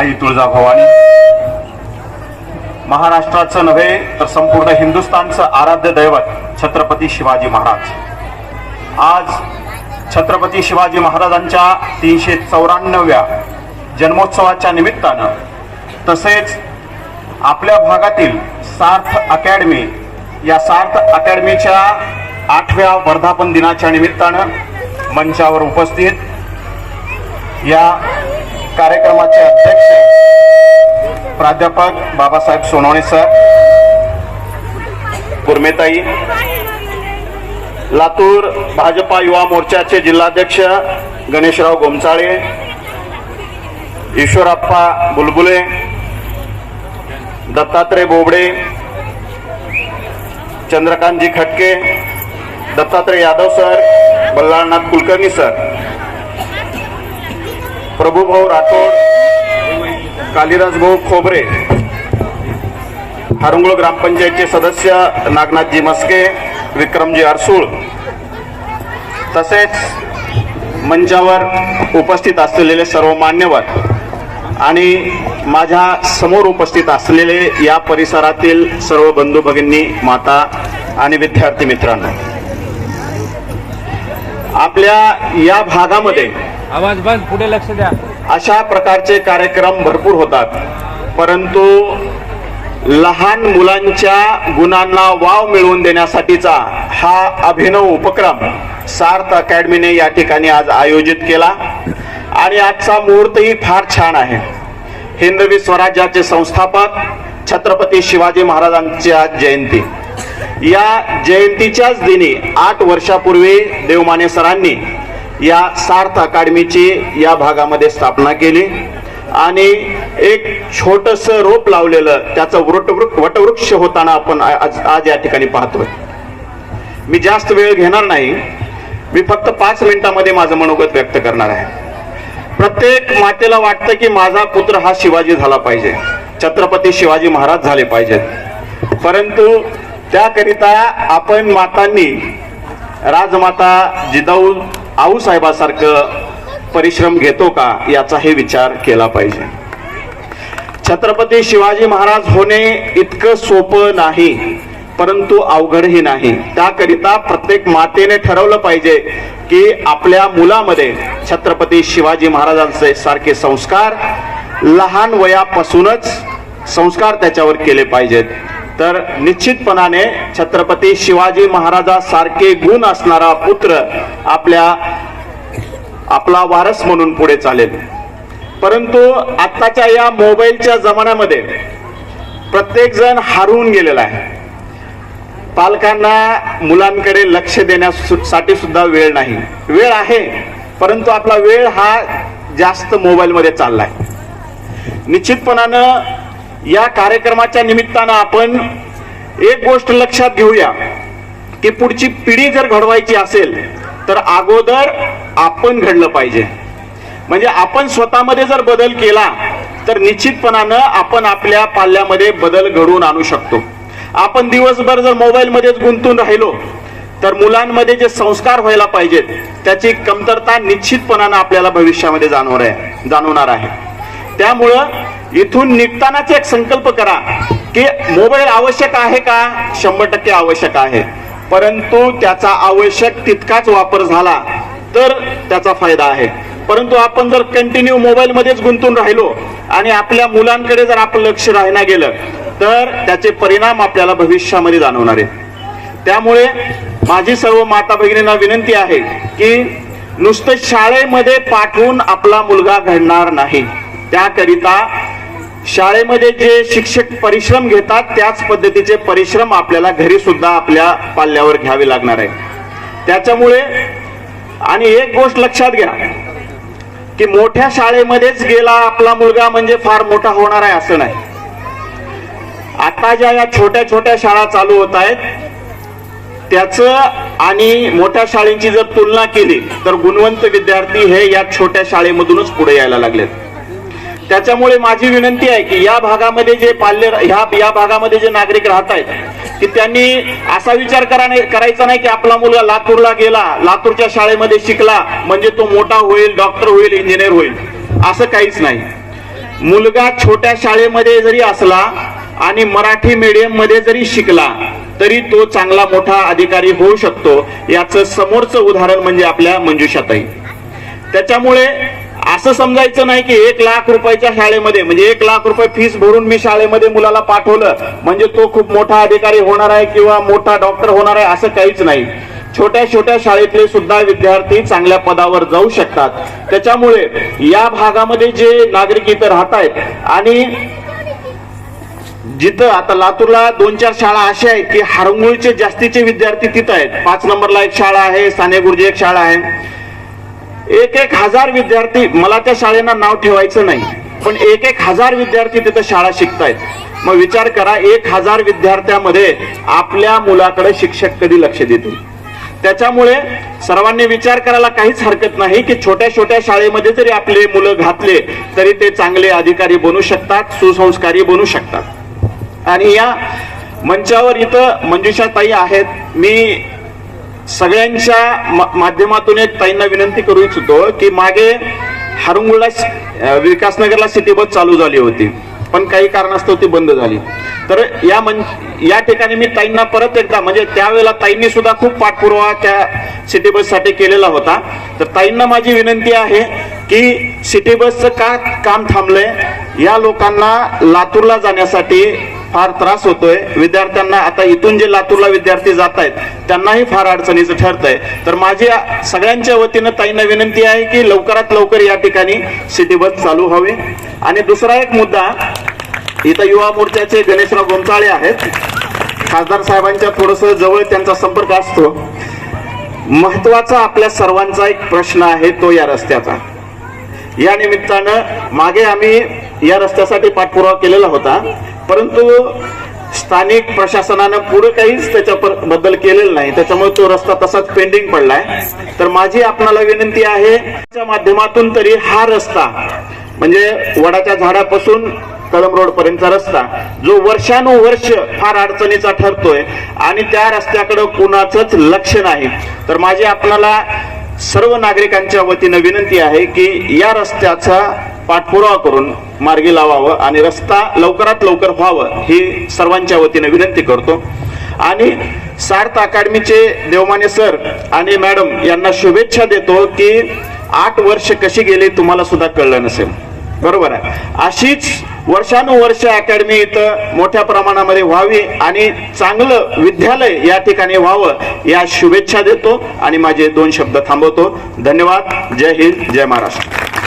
आई तुळजाभवानी. महाराष्ट्राचं नव्हे तर संपूर्ण हिंदुस्थानचं आराध्य दैवत छत्रपती शिवाजी महाराज. आज छत्रपती शिवाजी महाराजांच्या तीनशे चौऱ्याण्णव्या जन्मोत्सवाच्या निमित्तानं तसेच आपल्या भागातील सार्थ अकॅडमी या सार्थ अकॅडमीच्या आठव्या वर्धापन दिनाच्या निमित्तानं मंचावर उपस्थित या कार्यक्रमाचे अध्यक्ष प्राध्यापक बाबासाहेब सोनवणे सर कुर्मेताई लातूर भाजपा युवा मोर्चाचे जिल्हाध्यक्ष गणेशराव गोमचाळे ईश्वरप्पा बुलबुले दत्तात्रय बोबडे चंद्रकांतजी खटके दत्तात्रय यादव सर बल्लाळनाथ कुलकर्णी सर. प्रभूभाऊ राठोड कालिदासभाऊ खोबरे हारुंगळ ग्रामपंचायतचे सदस्य नागनाथजी मस्के विक्रमजी अरसूळ तसेच मंचावर उपस्थित असलेले सर्व मान्यवर आणि माझ्यासमोर उपस्थित असलेले या परिसरातील सर्व बंधू भगिनी माता आणि विद्यार्थी मित्रांनो आपल्या या भागामध्ये आवाज बंद पुढे लक्ष द्या. अशा प्रकारचे कार्यक्रम भरपूर होतात. परंतु लहान मुलांच्या गुणांना वाव मिळवून देण्यासाठीचा हा अभिनव उपक्रम सार्थ अकॅडमीने या ठिकाणी आज आयोजित केला. आणि आजचा मुहूर्तही फार छान आहे. हिंदवी स्वराज्याचे संस्थापक छत्रपती शिवाजी महाराजांच्या आज जयंती. या जयंतीच्याच दिनी आठ वर्षापूर्वी देवमाने सरांनी या सार्थ अकादमीची या भागामध्ये स्थापना केली. आणि एक छोटस रोप लावलेलं त्याचं वटवृक्ष वटवृक्ष होताना आपण आज आज या ठिकाणी पाहतोय. मी जास्त वेळ घेणार नाही. मी फक्त पाच मिनिटामध्ये माझं मनोगत व्यक्त करणार आहे. प्रत्येक मातेला वाटतं की माझा पुत्र हा शिवाजी झाला पाहिजे. छत्रपती शिवाजी महाराज झाले पाहिजेत. परंतु त्याकरिता आपण मातांनी राजमाता जिजाऊ आऊसाहेबासारखं परिश्रम घेतो का याचाही विचार केला पाहिजे. छत्रपती शिवाजी महाराज होणे इतकं सोपं नाही परंतु अवघडही नाही. त्याकरिता प्रत्येक मातेने ठरवलं पाहिजे की आपल्या मुलामध्ये छत्रपती शिवाजी महाराजांचे सारखे संस्कार लहान वयापासूनच संस्कार त्याच्यावर केले पाहिजेत. तर निश्चितपणाने छत्रपती शिवाजी महाराजासारखे गुण असणारा पुत्र आपल्या आपला वारस म्हणून पुढे चालेल. परंतु आत्ताच्या या मोबाईलच्या जमान्यामध्ये प्रत्येक जण गेलेला आहे. पालकांना मुलांकडे लक्ष देण्यासाठी सुद्धा वेळ नाही. वेळ आहे परंतु आपला वेळ हा जास्त मोबाईलमध्ये चाललाय. निश्चितपणानं या कार्यक्रमाच्या निमित्तानं आपण एक गोष्ट लक्षात घेऊया की पुढची पिढी जर घडवायची असेल तर अगोदर आपण घडलं पाहिजे. म्हणजे आपण स्वतःमध्ये जर बदल केला तर निश्चितपणानं आपण आपल्या पाल्यामध्ये बदल घडवून आणू शकतो. आपण दिवसभर जर मोबाईलमध्येच गुंतून राहिलो तर मुलांमध्ये जे संस्कार व्हायला पाहिजेत त्याची कमतरता निश्चितपणानं आपल्याला भविष्यामध्ये जाणवणार आहे जाणवणार आहे. त्यामुळं इथून निघतानाच एक संकल्प करा की मोबाईल आवश्यक आहे का? शंभर टक्के आवश्यक आहे. परंतु त्याचा आवश्यक तितकाच वापर झाला तर त्याचा फायदा आहे. परंतु आपण जर कंटिन्यू मोबाईल मध्येच गुंतून राहिलो आणि आपल्या मुलांकडे जर आपलं लक्ष राहण्या गेलं तर त्याचे परिणाम आपल्याला भविष्यामध्ये जाणवणार आहे त्यामुळे माझी सर्व माता भगिनींना विनंती आहे की नुसतं शाळेमध्ये पाठवून आपला मुलगा घडणार नाही. त्याकरिता शाळेमध्ये जे शिक्षक परिश्रम घेतात त्याच पद्धतीचे परिश्रम आपल्याला घरी सुद्धा आपल्या पाल्यावर घ्यावे लागणार आहे त्याच्यामुळे आणि एक गोष्ट लक्षात घ्या की मोठ्या शाळेमध्येच गेला आपला मुलगा म्हणजे फार मोठा होणार आहे असं नाही. आता ज्या या छोट्या छोट्या शाळा चालू होत आहेत त्याचं आणि मोठ्या शाळेची जर तुलना केली तर गुणवंत विद्यार्थी हे या छोट्या शाळेमधूनच पुढे यायला लागलेत. त्याच्यामुळे माझी विनंती आहे की या भागामध्ये जे पाल्य ह्या या भागामध्ये जे नागरिक राहत आहेत की त्यांनी असा विचार करा करायचा नाही की आपला मुलगा लातूरला गेला लातूरच्या शाळेमध्ये शिकला म्हणजे तो मोठा होईल डॉक्टर होईल इंजिनियर होईल असं काहीच नाही. मुलगा छोट्या शाळेमध्ये जरी असला आणि मराठी मीडियममध्ये जरी शिकला तरी तो चांगला मोठा अधिकारी होऊ शकतो याचं समोरचं उदाहरण म्हणजे आपल्या मंजुषाताई. त्याच्यामुळे असं समजायचं नाही की एक लाख रुपयाच्या शाळेमध्ये म्हणजे एक लाख रुपये फीस भरून मी शाळेमध्ये मुलाला पाठवलं म्हणजे तो खूप मोठा अधिकारी होणार आहे किंवा मोठा डॉक्टर होणार आहे असं काहीच नाही. छोट्या छोट्या शाळेतले सुद्धा विद्यार्थी चांगल्या पदावर जाऊ शकतात. त्याच्यामुळे या भागामध्ये जे नागरिक इथं राहत आहेत आणि जिथं आता लातूरला दोन चार शाळा अशा आहेत की हरंगुळचे जास्तीचे विद्यार्थी तिथं आहेत. पाच नंबरला एक शाळा आहे साने गुरुजी एक शाळा आहे. एक एक हजार विद्यार्थी मला त्या शाळेना नाव ठेवायचं नाही पण एक एक हजार विद्यार्थी तिथं शाळा शिकतायत. मग विचार करा एक हजार विद्यार्थ्यामध्ये आपल्या मुलाकडे शिक्षक कधी लक्ष देतील त्याच्यामुळे सर्वांनी विचार करायला काहीच हरकत नाही की छोट्या छोट्या शाळेमध्ये जरी आपले मुलं घातले तरी ते चांगले अधिकारी बनू शकतात सुसंस्कारी बनू शकतात. आणि या मंचावर इथं मंजुषा ताई आहेत. मी सगळ्यांच्या माध्यमातून एक ताईंना विनंती करू इच्छितो की मागे हरुंगुळला विकासनगरला सिटी बस चालू झाली होती. पण काही कारणास्तव ती बंद झाली. तर या मन या ठिकाणी मी ताईंना परत एकदा म्हणजे त्यावेळेला ताईंनी सुद्धा खूप पाठपुरावा त्या सिटी बससाठी केलेला होता. तर ताईंना माझी विनंती आहे की सिटी बसचं का काम थांबलंय? या लोकांना लातूरला जाण्यासाठी फार त्रास होतोय. विद्यार्थ्यांना आता इथून जे लातूरला विद्यार्थी जात आहेत त्यांनाही फार अडचणीचं ठरतंय. तर माझी सगळ्यांच्या वतीनं ताईंना विनंती आहे की लवकरात लवकर या ठिकाणी सिटी बस चालू व्हावी. आणि दुसरा एक मुद्दा इथं युवा मोर्चाचे गणेशराव गोंचाळे आहेत. खासदार साहेबांच्या थोडस जवळ त्यांचा संपर्क असतो. महत्त्वाचा आपल्या सर्वांचा एक प्रश्न आहे तो या रस्त्याचा. या निमित्तानं मागे आम्ही या रस्त्यासाठी पाठपुरावा केलेला होता. परंतु स्थानिक प्रशासनानं पुढे काहीच त्याच्या बद्दल केलेलं नाही. त्याच्यामुळे तो रस्ता तसाच पेंडिंग पडलाय. तर माझी आपणाला विनंती आहे माध्यमातून तरी हा रस्ता म्हणजे वडाच्या झाडापासून कळम रोड पर्यंतचा रस्ता जो वर्षानुवर्ष फार अडचणीचा ठरतोय आणि त्या रस्त्याकडे कुणाचंच लक्ष नाही. तर माझी आपणाला सर्व नागरिकांच्या वतीनं विनंती आहे की या रस्त्याचा पाठपुरावा करून मार्गी लावावं आणि रस्ता लवकरात लवकर व्हावं ही सर्वांच्या वतीनं विनंती करतो. आणि सार्थ अकॅडमीचे देवमाने सर आणि मॅडम यांना शुभेच्छा देतो की आठ वर्ष कशी गेली तुम्हाला सुद्धा कळलं नसेल. बरोबर आहे. अशीच वर्षानुवर्ष अकॅडमी इथं मोठ्या प्रमाणामध्ये व्हावी आणि चांगलं विद्यालय या ठिकाणी व्हावं या शुभेच्छा देतो आणि माझे दोन शब्द थांबवतो. धन्यवाद. जय हिंद. जय महाराष्ट्र.